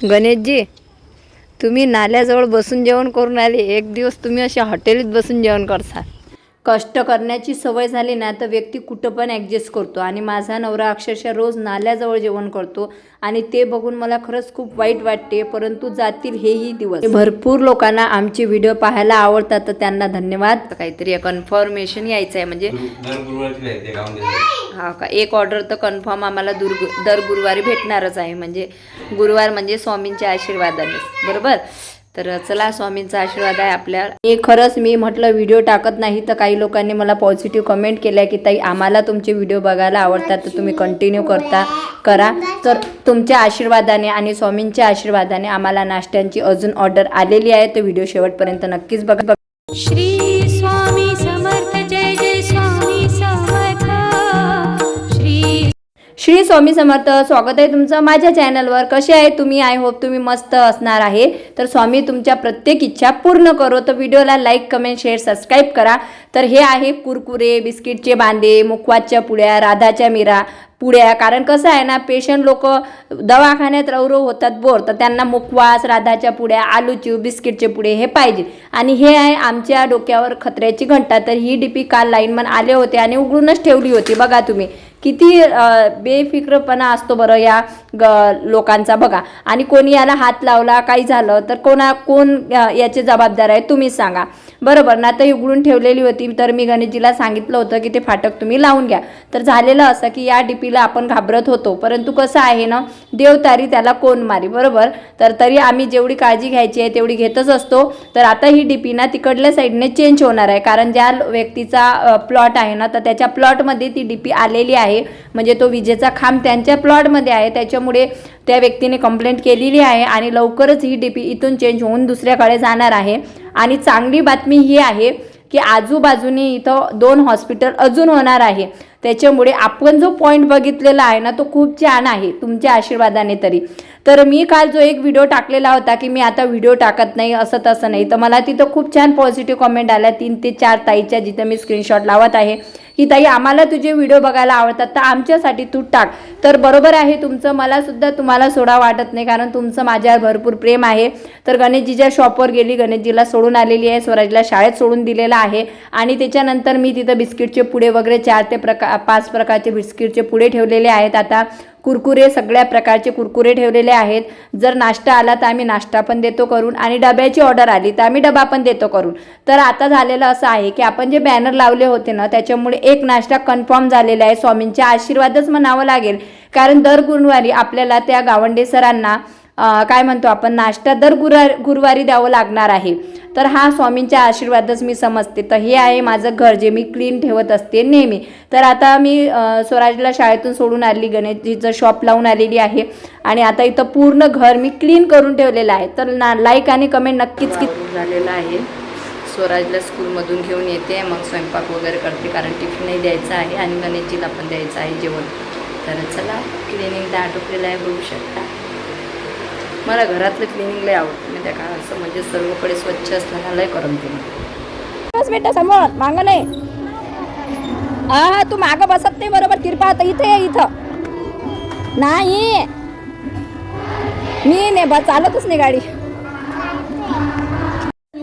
गणेशजी तुम्ही नाल्याजवळ बसून जेवण करून आले एक दिवस तुम्ही अशा हॉटेलीत बसून जेवण करसाल. कष्ट करण्याची सवय झाली ना तर व्यक्ती कुठं पण ॲडजस्ट करतो. आणि माझा नवरा अक्षरशः रोज नाल्याजवळ जेवण करतो आणि ते बघून मला खरंच खूप वाईट वाटते परंतु जातील हेही दिवस. भरपूर लोकांना आमचे व्हिडिओ पाहायला आवडतात तर त्यांना धन्यवाद. काहीतरी कन्फर्मेशन यायचं आहे म्हणजे गावामध्ये हा का? एक ऑर्डर तर कन्फर्म आम्हाला दुर दर गुरुवारी भेटणारच आहे म्हणजे गुरुवार म्हणजे स्वामींच्या आशीर्वादाने बरोबर? तर चला स्वामींचा आशीर्वाद आहे आपल्या. हे खरंच मी म्हटलं व्हिडिओ टाकत नाही तर काही लोकांनी मला पॉझिटिव्ह कमेंट केल्या की ताई आम्हाला तुमचे व्हिडिओ बघायला आवडतात तर तुम्ही कंटिन्यू करता करा. तर तुमच्या आशीर्वादाने आणि स्वामींच्या आशीर्वादाने आम्हाला नाश्त्यांची अजून ऑर्डर आलेली आहे. तर व्हिडिओ शेवटपर्यंत नक्कीच बघा. श्री श्री स्वामी समर्थ स्वागत आहे तुमचं माझ्या चॅनलवर. कसे आहे तुम्ही? आय होप तुम्ही मस्त असणार आहे. तर स्वामी तुमच्या प्रत्येक इच्छा पूर्ण करो. तर व्हिडिओला लाईक कमेंट शेअर सबस्क्राईब करा. तर हे आहे कुरकुरे बिस्किटचे बांदे मुखवाच्या पुड्या राधाच्या मिरा. पुड्या कारण कसं आहे ना पेशंट लोक दवाखान्यात रवरव होतात बोर. तर त्यांना मुखवास राधाच्या पुड्या आलूची बिस्किटचे पुडे हे पाहिजे. आणि हे आहे आमच्या डोक्यावर खत्र्याची घंटा. तर ही डीपी काल लाईनमन आले होते आणि उघडूनच ठेवली होती. बघा तुम्ही किती बेफिक्रपणा असतो बरं या ग लोकांचा. बघा आणि कोणी याला हात लावला काही झालं तर कोणा कोण याचे जबाबदार आहे तुम्हीच सांगा. बरोबर ना? तर उघडून ठेवलेली होती. तर मी गणेशजीला सांगितलं होतं की ते फाटक तुम्ही लावून घ्या. तर झालेलं असं की या डीपीला आपण घाबरत होतो. परंतु कसं आहे ना देवतारी त्याला कोण मारी बरोबर? तर तरी आम्ही जेवढी काळजी घ्यायची आहे तेवढी घेतच असतो. तर आता ही डीपी ना तिकडल्या साईडने चेंज होणार आहे. कारण ज्या व्यक्तीचा प्लॉट आहे ना तर त्याच्या प्लॉटमध्ये ती डीपी आलेली आहे. म्हणजे तो विजेचा खांब त्यांच्या प्लॉटमध्ये आहे. त्याच्यामुळे त्या व्यक्तीने कंप्लेंट केलेली आहे आणि लवकरच ही डीपी इथून चेंज होऊन दुसऱ्याकडे जाणार आहे. आणि चांगली बातमी ही आहे की आजूबाजूने इथं दोन हॉस्पिटल अजून होणार आहे. त्याच्यामुळे आपण जो पॉईंट बघितलेला आहे ना तो खूप छान आहे तुमच्या आशीर्वादाने तरी. तर मी काल जो एक व्हिडिओ टाकलेला होता की मी आता व्हिडिओ टाकत नाही असं तसं नाही. तर मला तिथं खूप छान पॉझिटिव्ह कमेंट आल्या. तीन ते चार ताईच्या जिथं मी स्क्रीनशॉट लावत आहे. की ताई आम्हाला तुझे व्हिडिओ बघायला आवडतात तर आमच्यासाठी तू टाक. तर बरोबर आहे तुमचं. मला सुद्धा तुम्हाला सोडा वाटत नाही कारण तुमचं माझ्यावर भरपूर प्रेम आहे. तर गणेशजीच्या शॉपवर गेली. गणेशजीला सोडून आलेली आहे. स्वराजला शाळेत सोडून दिलेला आहे. आणि त्याच्यानंतर मी तिथं बिस्किटचे पुडे वगैरे चार ते पाच प्रकारचे बिस्किटचे पुडे ठेवलेले आहेत. आता कुरकुरे सगळ्या प्रकारचे कुरकुरे ठेवलेले आहेत. जर नाश्ता आला तर आम्ही नाश्ता पण देतो करून आणि डब्याची ऑर्डर आली तर आम्ही डबा पण देतो करून. तर आता झालेलं असं आहे की आपण जे बॅनर लावले होते ना त्याच्यामुळे एक नाश्ता कन्फर्म झालेला आहे. स्वामींच्या आशीर्वादच म्हणावं लागेल. कारण दर गुरुवारी आपल्याला त्या गावंडे सरांना काय म्हणतो आपण नाश्ता दर गुरुवार गुरुवारी द्यावं लागणार आहे. तर हा स्वामींच्या आशीर्वादच मी समजते. तर हे आहे माझं घर जे मी क्लीन ठेवत असते नेहमी. तर आता मी स्वराजला शाळेतून सोडून आली गणेशजीचं शॉप लावून आलेली आहे. आणि आता इथं पूर्ण घर मी क्लीन करून ठेवलेलं आहे. तर ना लाईक आणि कमेंट नक्कीच झालेलं आहे. स्वराजला स्कूलमधून घेऊन येते. मग स्वयंपाक वगैरे करते कारण टिफिनही द्यायचा आहे आणि गणेशजीला पण द्यायचं आहे जेवण. तर चला क्लिनिंग दहा आहे बघू शकता. मला घरातलं क्लिनिंग लय आवडतं म्हणजे काय असं म्हणजे सर्वकडे स्वच्छ असताना लय करमते बस बेटा समोर माग नाही. हा तू मागं बसत नाही बरोबर? तिरपा आता इथे ये इथं. नाही. मी नाही बस चालतच नाही गाडी.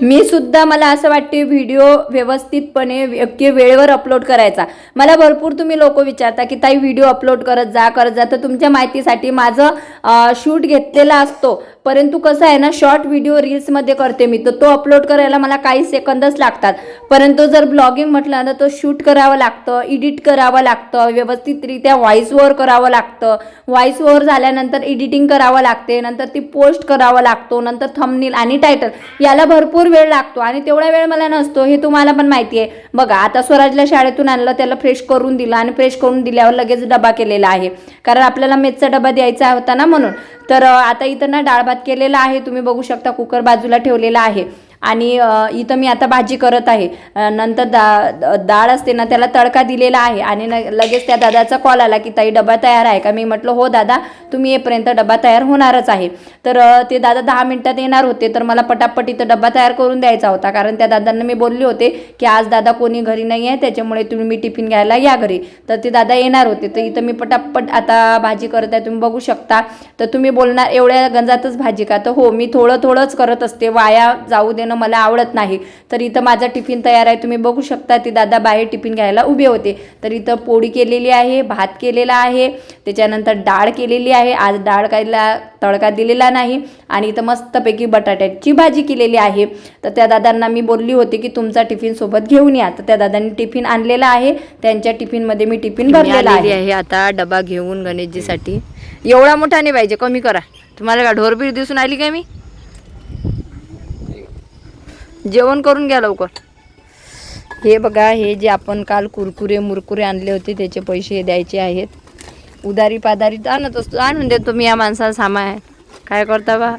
मी सुद्धा मला असं वाटते व्हिडिओ व्यवस्थितपणे योग्य वेळेवर अपलोड करायचा. मला भरपूर तुम्ही लोक विचारता की ताई व्हिडिओ अपलोड करत जा करत जा. तर तुमच्या माहितीसाठी माझं शूट घेतलेला असतो. परंतु कसं आहे ना शॉर्ट व्हिडिओ रील्समध्ये करते मी. तर तो अपलोड करायला मला काही सेकंदच लागतात. परंतु जर ब्लॉगिंग म्हटलं ना तर शूट करावं लागतं एडिट करावं लागतं व्यवस्थितरित्या व्हॉइस ओवर करावं लागतं. व्हॉइस ओवर झाल्यानंतर एडिटिंग करावं लागते नंतर ती पोस्ट करावं लागतो नंतर थंबनील आणि टायटल याला भरपूर वेळ लागतो. आणि तेवढा वेळ मला नसतो हे तुम्हाला पण माहिती आहे बघा आता स्वराजला शाळेतून आणलं त्याला फ्रेश करून दिलं आणि फ्रेश करून दिल्यावर लगेच डबा केलेला आहे. कारण आपल्याला मेथचा डबा द्यायचा होता ना म्हणून. तर आता इथं ना डाळ भात केलेला आहे. तुम्ही बघू शकता कुकर बाजूला ठेवलेला आहे. आणि इथं मी आता भाजी करत आहे. नंतर दा डाळ असते ना त्याला तडका दिलेला आहे. आणि न लगेच त्या दादाचा कॉल आला की ताई डबा तयार आहे का? मी म्हटलं हो दादा तुम्ही येपर्यंत डबा तयार होणारच आहे. तर ते दादा दहा मिनटात येणार होते. तर मला पटापट इथं डबा तयार करून द्यायचा होता. कारण त्या दादांना मी बोलले होते की आज दादा कोणी घरी नाही आहे त्याच्यामुळे तुम्ही मी टिफिन घ्यायला या घरी. तर ते दादा येणार होते. तर इथं मी पटापट आता भाजी करत आहे. तुम्ही बघू शकता. तर तुम्ही बोलणार एवढ्या गंजातच भाजी का? तर हो मी थोडं थोडंच करत असते. वाया जाऊ दे देणं मला आवडत नाही. तर इथं माझा टिफिन तयार आहे. तुम्ही बघू शकता ते दादा बाहेर टिफिन घ्यायला उभे होते. तर इथं पोळी केलेली आहे भात केलेला आहे त्याच्यानंतर डाळ केलेली आहे. आज डाळ कायला तडका दिलेला नाही आणि इथं मस्तपैकी बटाट्याची भाजी केलेली आहे. तर त्या दादांना मी बोलली होती की तुमचा टिफिन सोबत घेऊन या. तर त्या दादांनी टिफिन आणलेला आहे. त्यांच्या टिफिनमध्ये मी टिफिन भरलेला आहे. आता डबा घेऊन गणेशजीसाठी. एवढा मोठा नाही पाहिजे. कमी करा. तुम्हाला का ढोरबीर दिसून आली काय मी? जेवण करून घ्या लवकर. हे बघा हे जे आपण काल कुरकुरे मुरकुरे आणले होते त्याचे पैसे द्यायचे आहेत. उदारी पादारी तर आणत असतो आणून देतो मी या माणसाला सामान. काय करता बा?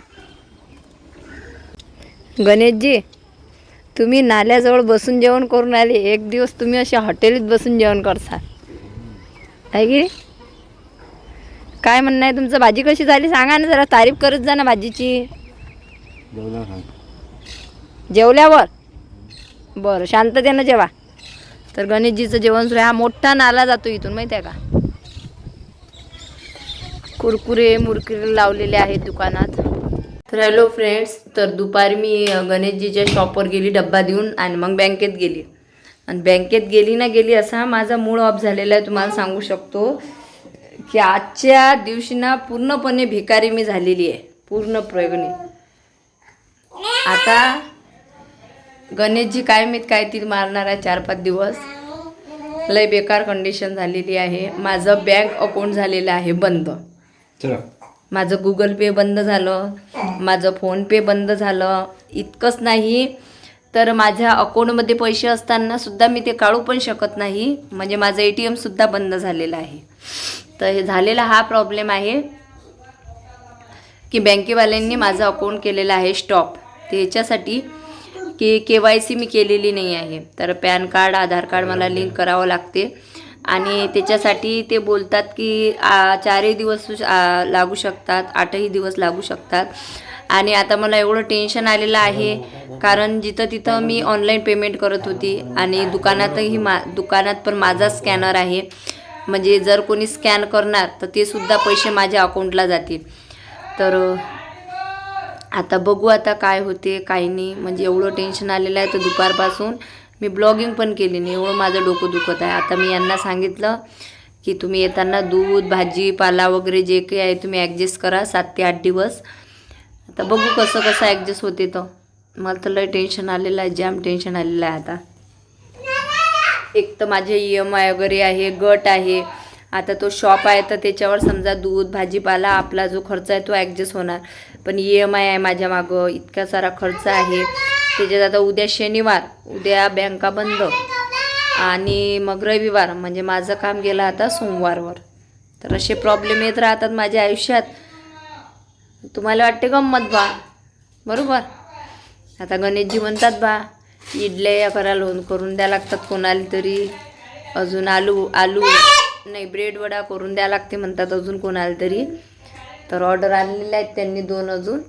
गणेशजी तुम्ही नाल्याजवळ बसून जेवण करून आले. एक दिवस तुम्ही अशा हॉटेलीत बसून जेवण करसाल. आहे की? काय म्हणणं आहे तुमचं? भाजी कशी झाली? सांगा ना जरा. तारीफ करत जा ना भाजीची. जेवल्यावर? बरं शांततेनं जेवा. तर गणेशजीचं जेवण सुरू हा मोठा नाला जातो इथून माहिती आहे का? कुरकुरे मुरकुरे लावलेले आहेत दुकानात. तर हॅलो फ्रेंड्स तर दुपारी मी गणेशजीच्या शॉपवर गेली डब्बा देऊन आणि मग बँकेत गेली. आणि बँकेत गेली ना गेली असा माझा मूड ऑफ झालेला आहे. तुम्हाला सांगू शकतो की आजच्या दिवशी ना पूर्णपणे भिकारी मी झालेली आहे. पूर्ण प्रयोगने. आता गणेशजी काय माहीत काय ती मारणार आहे चार पाच दिवस? लय बेकार कंडिशन झालेली आहे. माझं बँक अकाउंट झालेलं आहे बंद. माझं गुगल पे बंद झालं. माझं फोनपे बंद झालं. इतकंच नाही तर माझ्या अकाउंटमध्ये पैसे असताना सुद्धा मी ते काढू पण शकत नाही. म्हणजे माझं ए टी एमसुद्धा बंद झालेलं आहे. तर हे झालेला हा प्रॉब्लेम आहे की बँकेवाल्यांनी माझं अकाउंट केलेलं आहे स्टॉप ते याच्यासाठी की के वाय सी मी केलेली नाही आहे. तर पॅन कार्ड आधार कार्ड मला लिंक करावं लागते. आणि त्याच्यासाठी ते बोलतात की चारही दिवस लागू शकतात आठही दिवस लागू शकतात. आणि आता मला एवढं टेन्शन आलेलं आहे कारण जिथं तिथं मी ऑनलाईन पेमेंट करत होती. आणि दुकानातही मा दुकानात पण माझा स्कॅनर आहे. म्हणजे जर कोणी स्कॅन करणार तर ते सुद्धा पैसे माझ्या अकाउंटला जातील. तर आता बघू आता काय होते काही नाही. म्हणजे एवढं टेन्शन आलेलं आहे तर दुपारपासून मी ब्लॉगिंग पण केली नाही. एवढं माझं डोकं दुखत आहे. आता मी यांना सांगितलं की तुम्ही येताना दूध भाजी पाला वगैरे जे काही आहे तुम्ही ॲडजस्ट करा सात ते आठ दिवस. आता बघू कसं कसं ॲडजस्ट होते तर. मला तर लय टेन्शन आलेलं आहे जाम टेन्शन आलेलं आहे आता. एक तर माझे ई एम आय वगैरे आहे गट आहे. आता तो शॉप आहे तर त्याच्यावर समजा दूध भाजीपाला आपला जो खर्च आहे तो ॲडजस्ट होणार. पण ई एम आय आहे माझ्या मागं इतका सारा खर्च आहे. त्याच्यात आता उद्या शनिवार उद्या बँका बंद. आणि मग रविवार म्हणजे माझं काम गेलं आता सोमवारवर. तर असे प्रॉब्लेम येत राहतात माझ्या आयुष्यात. तुम्हाला वाटते गंमत बा? बरोबर? आता गणेशजी म्हणतात बा इडल्या या करा लोन करून द्या लागतात कोणाला तरी. अजून आलू आलू नाही ब्रेड वडा करून द्या लागते म्हणतात अजून कोणाला तरी. तर ऑर्डर आणलेले आहेत त्यांनी दोन अजून.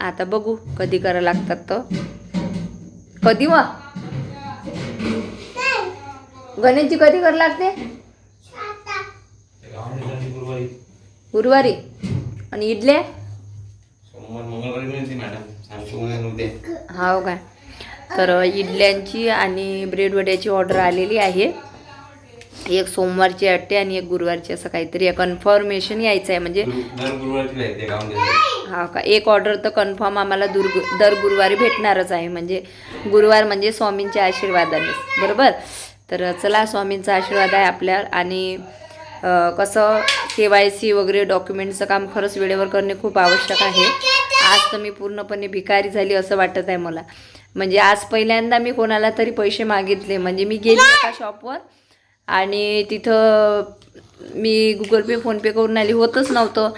आता बघू कधी करा लागतात तर. कधी वा? गणेशजी कधी करा लागते? गुरुवारी. आणि इडल्या हो काय तर इडल्यांची आणि ब्रेड वड्याची ऑर्डर आलेली आहे. एक सोमवारची वाटते आणि एक गुरुवारची असं काहीतरी. कन्फर्मेशन यायचं आहे म्हणजे हा का? एक ऑर्डर तर कन्फर्म आम्हाला दुर दर गुरुवारी भेटणारच आहे. म्हणजे गुरुवार म्हणजे स्वामींच्या आशीर्वादाने. बरोबर? तर चला स्वामींचा आशीर्वाद आहे आपल्यावर. आणि कसं के वाय सी वगैरे डॉक्युमेंटचं काम खरंच वेळेवर करणे खूप आवश्यक आहे. आज तर मी पूर्णपणे भिकारी झाली असं वाटत आहे मला. म्हणजे आज पहिल्यांदा मी कोणाला तरी पैसे मागितले. म्हणजे मी गेली एका शॉपवर आणि तिथं मी गुगल पे फोनपे करून आली. होतच नव्हतं.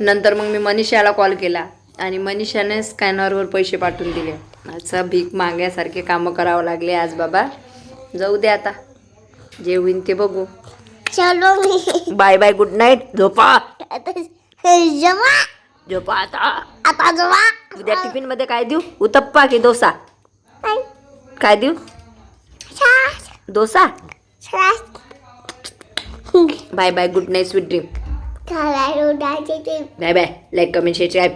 नंतर मग मी मनीषाला कॉल केला आणि मनीषाने स्कॅनरवर पैसे पाठवून दिले. असं भीक मागण्यासारखे कामं करावं लागले आज बाबा. जाऊ दे आता. जे होईन ते बघू. चलो मी. बाय बाय गुड नाईट झोपा. झोपा आता. आता उद्या टिफिनमध्ये काय देऊ? उत्तप्पा की डोसा? काय देऊ? Dosa? Bye bye good night sweet dream. ते bye bye like comment share आई.